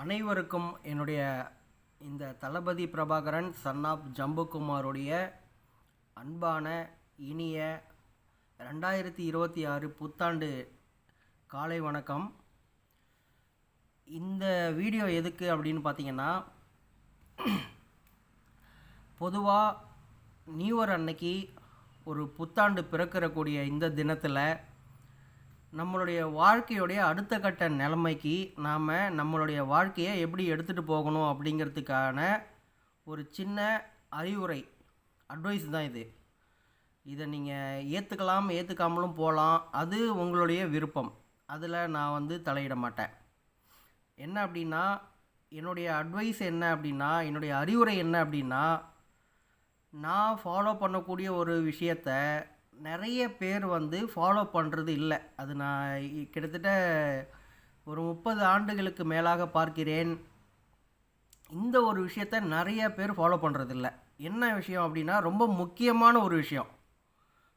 அனைவருக்கும் என்னுடைய இந்த தளபதி பிரபாகரன் சன் ஆஃப் ஜம்புகுமாருடைய அன்பான இனிய ரெண்டாயிரத்தி இருபத்தி ஆறு புத்தாண்டு காலை வணக்கம். இந்த வீடியோ எதுக்கு அப்படின்னு பார்த்தீங்கன்னா பொதுவாக நியூ இயர் அன்னைக்கு ஒரு புத்தாண்டு பிறக்கிறக்கூடிய இந்த தினத்தில் நம்மளுடைய வாழ்க்கையுடைய அடுத்த கட்ட நிலைமைக்கு நாம் நம்மளுடைய வாழ்க்கையை எப்படி எடுத்துகிட்டு போகணும் அப்படிங்கிறதுக்கான ஒரு சின்ன அறிவுரை அட்வைஸ் தான் இது. இதை நீங்கள் ஏற்றுக்கலாம் ஏற்றுக்காமலும் போகலாம் அது உங்களுடைய விருப்பம். அதில் நான் வந்து தலையிட மாட்டேன். என்ன அப்படின்னா என்னுடைய அட்வைஸ் என்ன அப்படின்னா என்னுடைய அறிவுரை என்ன அப்படின்னா நான் ஃபாலோ பண்ணக்கூடிய ஒரு விஷயத்தை நிறைய பேர் வந்து ஃபாலோ பண்ணுறது இல்லை. அது நான் கிட்டத்தட்ட ஒரு முப்பது ஆண்டுகளுக்கு மேலாக பார்க்கிறேன். இந்த ஒரு விஷயத்த நிறைய பேர் ஃபாலோ பண்ணுறதில்ல என்ன விஷயம் அப்படின்னா ரொம்ப முக்கியமான ஒரு விஷயம்.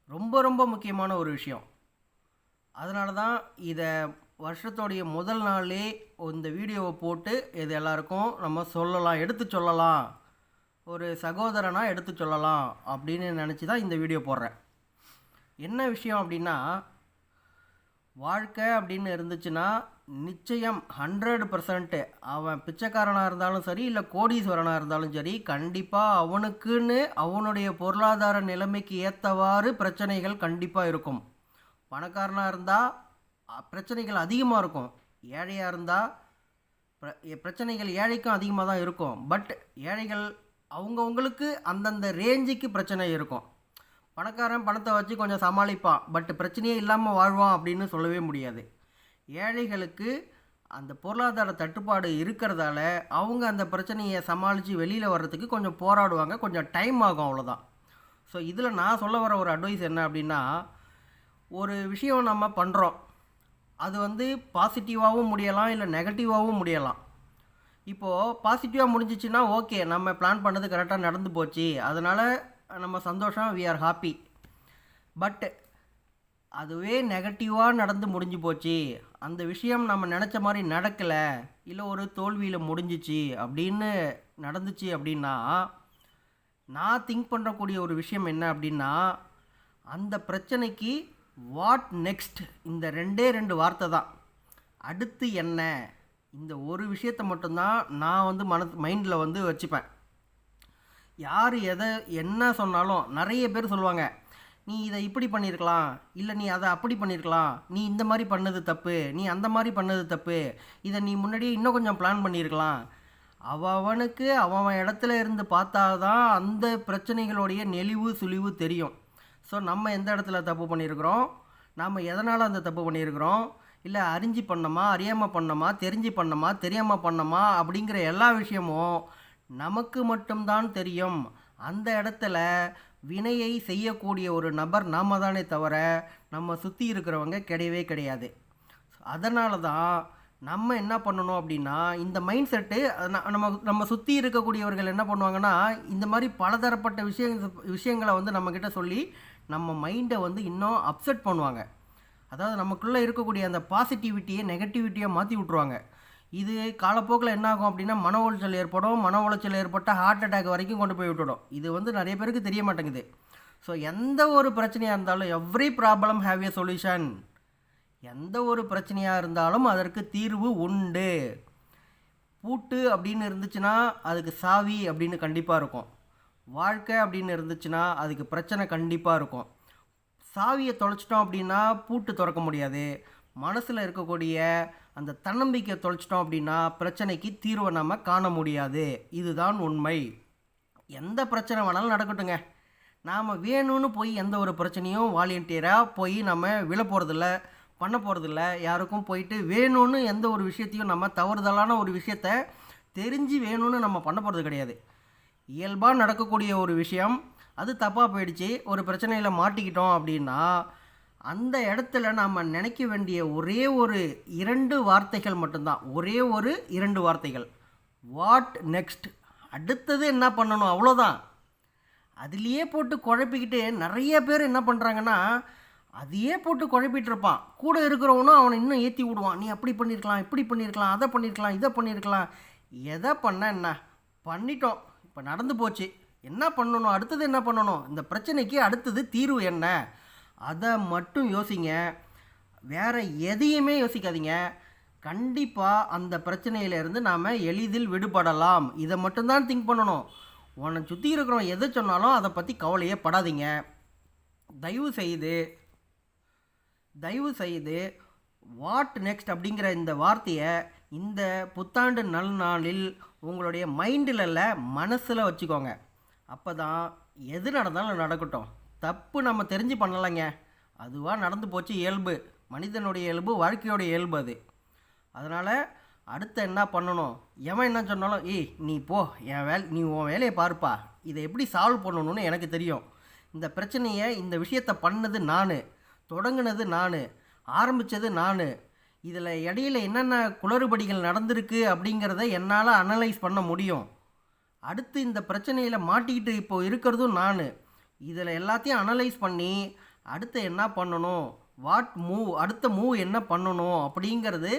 ரொம்ப ரொம்ப முக்கியமான ஒரு விஷயம். அதனால தான் இதை வருஷத்தோடைய முதல் நாளே இந்த வீடியோவை போட்டு இது எல்லாருக்கும் நம்ம சொல்லலாம் எடுத்து சொல்லலாம். ஒரு சகோதரனாக எடுத்து சொல்லலாம் அப்படின்னு நினச்சி தான் இந்த வீடியோ போடுறேன். என்ன விஷயம் அப்படின்னா வாழ்க்கை அப்படின்னு இருந்துச்சுன்னா நிச்சயம் ஹண்ட்ரட் பர்சன்ட்டு அவன் பிச்சைக்காரனாக இருந்தாலும் சரி இல்லை கோடீஸ்வரனாக இருந்தாலும் சரி கண்டிப்பாக அவனுக்குன்னு அவனுடைய பொருளாதார நிலைமைக்கு ஏற்றவாறு பிரச்சனைகள் கண்டிப்பாக இருக்கும். பணக்காரனாக இருந்தால் பிரச்சனைகள் அதிகமாக இருக்கும். ஏழையாக இருந்தால் பிரச்சனைகள் ஏழைக்கும் அதிகமாக தான் இருக்கும். பட் ஏழைகள் அவங்கவுங்களுக்கு அந்தந்த ரேஞ்சுக்கு பிரச்சனை இருக்கும். பணக்காரன் பணத்தை வச்சு கொஞ்சம் சமாளிப்பான். பட் பிரச்சனையே இல்லாமல் வாழ்வான் அப்படின்னு சொல்லவே முடியாது. ஏழைகளுக்கு அந்த பொருளாதார தட்டுப்பாடு இருக்கிறதால அவங்க அந்த பிரச்சனையை சமாளித்து வெளியில் வர்றதுக்கு கொஞ்சம் போராடுவாங்க. கொஞ்சம் டைம் ஆகும் அவ்வளோதான் ஸோ இதில் நான் சொல்ல வர ஒரு அட்வைஸ் என்ன அப்படின்னா ஒரு விஷயம் நம்ம பண்ணுறோம் அது வந்து பாசிட்டிவாகவும் முடியலாம் இல்லை நெகட்டிவாகவும் முடியலாம். இப்போது பாசிட்டிவாக முடிஞ்சிச்சுன்னா ஓகே நம்ம பிளான் பண்ணது கரெக்டாக நடந்து போச்சு. அதனால் நம்ம சந்தோஷம் வி ஆர் ஹாப்பி பட் அதுவே நெகட்டிவாக நடந்து முடிஞ்சு போச்சு. அந்த விஷயம் நம்ம நினச்ச மாதிரி நடக்கலை. இல்லை ஒரு தோல்வியில் முடிஞ்சிச்சு அப்படின்னு நடந்துச்சு அப்படின்னா நான் திங்க் பண்ணக்கூடிய ஒரு விஷயம் என்ன அப்படின்னா அந்த பிரச்சனைக்கு வாட் நெக்ஸ்ட் இந்த ரெண்டே ரெண்டு வார்த்தை தான். அடுத்து என்ன? இந்த ஒரு விஷயத்தை மட்டும்தான் நான் வந்து மன மைண்டில் வந்து வச்சுப்பேன். யார் எதை என்ன சொன்னாலும் நிறைய பேர் சொல்லுவாங்க நீ இதை இப்படி பண்ணியிருக்கலாம் இல்லை நீ அதை அப்படி பண்ணியிருக்கலாம் நீ இந்த மாதிரி பண்ணது தப்பு நீ அந்த மாதிரி பண்ணது தப்பு இதை நீ முன்னாடியே இன்னும் கொஞ்சம் பிளான் பண்ணியிருக்கலாம். அவனுக்கு அவன் இடத்துல இருந்து பார்த்தா தான் அந்த பிரச்சனைகளுடைய நெளிவு சுழிவு தெரியும். ஸோ நம்ம எந்த இடத்துல தப்பு பண்ணியிருக்கிறோம்? நாம் எதனால் அந்த தப்பு பண்ணியிருக்கிறோம்? இல்லை அறிஞ்சு பண்ணோமா அறியாமல் பண்ணோமா தெரிஞ்சு பண்ணோமா தெரியாமல் பண்ணோமா அப்படிங்கிற எல்லா விஷயமும் நமக்கு மட்டும்தான் தெரியும். அந்த இடத்துல வினையை செய்யக்கூடிய ஒரு நபர் நாம் தானே தவிர நம்ம சுற்றி இருக்கிறவங்க கிடையவே கிடையாது. அதனால தான் நம்ம என்ன பண்ணணும் அப்படின்னா இந்த மைண்ட் செட்டு நம்ம நம்ம சுற்றி இருக்கக்கூடியவர்கள் என்ன பண்ணுவாங்கன்னா இந்த மாதிரி பலதரப்பட்ட விஷய விஷயங்களை வந்து நம்மக்கிட்ட சொல்லி நம்ம மைண்டை வந்து இன்னும் அப்செட் பண்ணுவாங்க. அதாவது நமக்குள்ளே இருக்கக்கூடிய அந்த பாசிட்டிவிட்டியை நெகட்டிவிட்டியாக மாற்றி விட்ருவாங்க இது காலப்போக்கில் என்ன ஆகும் அப்படின்னா மன உளைச்சல் ஏற்படும் மன உளைச்சல் ஏற்பட்டால் ஹார்ட் அட்டாக் வரைக்கும் கொண்டு போய் விட்டுடும். இது வந்து நிறைய பேருக்கு தெரிய மாட்டேங்குது. ஸோ எந்த ஒரு பிரச்சனையாக இருந்தாலும் every problem have a solution எந்த ஒரு பிரச்சனையாக இருந்தாலும் அதற்கு தீர்வு உண்டு. பூட்டு அப்படின்னு இருந்துச்சுன்னா அதுக்கு சாவி அப்படின்னு கண்டிப்பாக இருக்கும். வாழ்க்கை அப்படின்னு இருந்துச்சுன்னா அதுக்கு பிரச்சனை கண்டிப்பாக இருக்கும். சாவியை தொலைச்சிட்டோம் அப்படின்னா பூட்டு திறக்க முடியாது. மனசில் இருக்கக்கூடிய அந்த தன்னம்பிக்கையை தொலைச்சிட்டோம் அப்படின்னா பிரச்சனைக்கு தீர்வை நம்ம காண முடியாது. இதுதான் உண்மை. எந்த பிரச்சனை வேணாலும் நடக்கட்டுங்க. நாம் வேணும்னு போய் எந்த ஒரு பிரச்சனையும் வாலண்டியராக போய் நம்ம விழ போகிறதில்ல பண்ண போகிறதில்ல யாருக்கும் போயிட்டு வேணும்னு எந்த ஒரு விஷயத்தையும் நம்ம தவறுதலான ஒரு விஷயத்த தெரிஞ்சு வேணும்னு நம்ம பண்ண போகிறது கிடையாது. இயல்பாக நடக்கக்கூடிய ஒரு விஷயம் அது தப்பாக போயிடுச்சு ஒரு பிரச்சனையில் மாட்டிக்கிட்டோம் அப்படின்னா அந்த இடத்துல நாம் நினைக்க வேண்டிய ஒரே ஒரு இரண்டு வார்த்தைகள் மட்டும்தான். ஒரே ஒரு இரண்டு வார்த்தைகள். வாட் நெக்ஸ்ட் அடுத்தது என்ன பண்ணணும்? அவ்வளோதான். அதுலேயே போட்டு குழப்பிக்கிட்டு நிறைய பேர் என்ன பண்ணுறாங்கன்னா அதையே போட்டு குழப்பிட்டு இருப்பான். கூட இருக்கிறவனும் அவனை இன்னும் ஏற்றி விடுவான். நீ அப்படி பண்ணியிருக்கலாம் இப்படி பண்ணியிருக்கலாம் அதை பண்ணியிருக்கலாம் இதை பண்ணியிருக்கலாம் எதை பண்ண என்ன? பண்ணிட்டோம். இப்போ நடந்து போச்சு. என்ன பண்ணணும்? அடுத்தது என்ன பண்ணணும்? இந்த பிரச்சனைக்கு அடுத்தது தீர்வு என்ன? அதை மட்டும் யோசிங்க. வேறு எதையுமே யோசிக்காதீங்க. கண்டிப்பாக அந்த பிரச்சனையிலேருந்து நாம் எளிதில் விடுபடலாம். இதை மட்டும்தான் திங்க் பண்ணணும். உன்னை சுற்றி இருக்கிறவன் எதை சொன்னாலும் அதை பற்றி கவலையே படாதீங்க. தயவு செய்து தயவு செய்து வாட் நெக்ஸ்ட் அப்படிங்கிற இந்த வார்த்தையை இந்த புத்தாண்டு நல் நாளில் உங்களுடைய மைண்டில் இல்லை மனசில் வச்சுக்கோங்க. அப்போ தான் எது நடந்தாலும் நடக்கட்டும். தப்பு நம்ம தெரிஞ்சு பண்ணலைங்க. அதுவாக நடந்து போச்சு இயல்பு. மனிதனுடைய இயல்பு வாழ்க்கையோடைய இயல்பு அது. அதனால் அடுத்து என்ன பண்ணணும்? எவன் என்ன சொன்னாலும் ஏய் நீ போ. என் வேலை நீ உன் வேலையை பாருப்பா. இதை எப்படி சால்வ் பண்ணணும்னு எனக்கு தெரியும். இந்த பிரச்சனையை இந்த விஷயத்தை பண்ணது நான். தொடங்கினது நான். ஆரம்பித்தது நான். இதில் இடையில என்னென்ன குளறுபடிகள் நடந்திருக்கு அப்படிங்கிறத என்னால் அனலைஸ் பண்ண முடியும். அடுத்து இந்த பிரச்சனையில் மாட்டிக்கிட்டு இப்போ இருக்கிறதும் நான். இதில் எல்லாத்தையும் அனலைஸ் பண்ணி அடுத்து என்ன பண்ணணும்? வாட் மூவ் அடுத்த மூவ் என்ன பண்ணணும்? அப்படிங்கிறது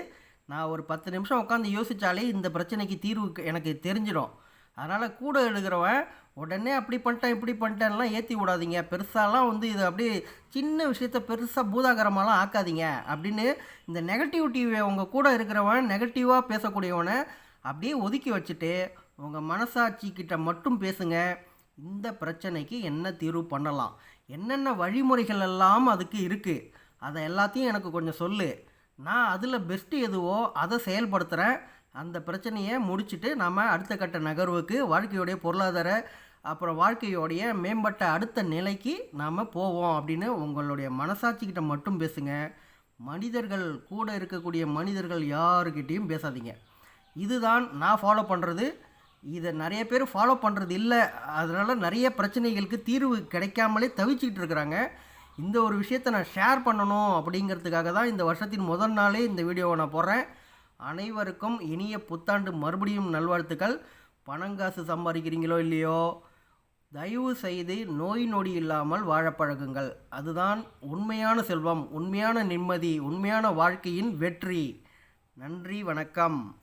நான் ஒரு பத்து நிமிஷம் உட்காந்து யோசித்தாலே இந்த பிரச்சனைக்கு தீர்வு எனக்கு தெரிஞ்சிடும். அதனால் கூட எடுக்கிறவன் உடனே அப்படி பண்ணிட்டேன் இப்படி பண்ணிட்டேன்லாம் ஏற்றி விடாதீங்க. பெருசாலாம் வந்து இது அப்படியே சின்ன விஷயத்த பெருசாக பூதாகரமாலாம் ஆக்காதீங்க. அப்படின்னு இந்த நெகட்டிவிட்டியை உங்கள் கூட இருக்கிறவன் நெகட்டிவாக பேசக்கூடியவனை அப்படியே ஒதுக்கி வச்சுட்டு உங்கள் மனசாட்சிக்கிட்ட மட்டும் பேசுங்கள் இந்த பிரச்சனைக்கு என்ன தீர்வு பண்ணலாம்? என்னென்ன வழிமுறைகள் எல்லாம் அதுக்கு இருக்குது அதை எல்லாத்தையும் எனக்கு கொஞ்சம் சொல்லு. நான் அதில் பெஸ்ட்டு எதுவோ அதை செயல்படுத்துகிறேன் அந்த பிரச்சனையை முடிச்சுட்டு நம்ம அடுத்த கட்ட நகர்வுக்கு வாழ்க்கையுடைய பொருளாதார அப்புறம் வாழ்க்கையோடைய மேம்பட்ட அடுத்த நிலைக்கு நாம் போவோம் அப்படின்னு உங்களுடைய மனசாட்சிக்கிட்ட மட்டும் பேசுங்க. மனிதர்கள் கூட இருக்கக்கூடிய மனிதர்கள் யாருக்கிட்டேயும் பேசாதீங்க. இதுதான் நான் ஃபாலோ பண்ணுறது இதை நிறைய பேர் ஃபாலோ பண்ணுறது இல்லை. அதனால் நிறைய பிரச்சனைகளுக்கு தீர்வு கிடைக்காமலே தவிச்சிக்கிட்டு இருக்கிறாங்க. இந்த ஒரு விஷயத்தை நான் ஷேர் பண்ணணும் அப்படிங்கிறதுக்காக தான் இந்த வருஷத்தின் முதல் நாளே இந்த வீடியோவை நான் போடுறேன். அனைவருக்கும் இனிய புத்தாண்டு மறுபடியும் நல்வாழ்த்துக்கள். பணங்காசு சம்பாதிக்கிறீங்களோ இல்லையோ தயவு செய்து நோய் நொடி இல்லாமல் வாழப் பழகுங்கள். அதுதான் உண்மையான செல்வம் உண்மையான நிம்மதி உண்மையான வாழ்க்கையின் வெற்றி. நன்றி வணக்கம்.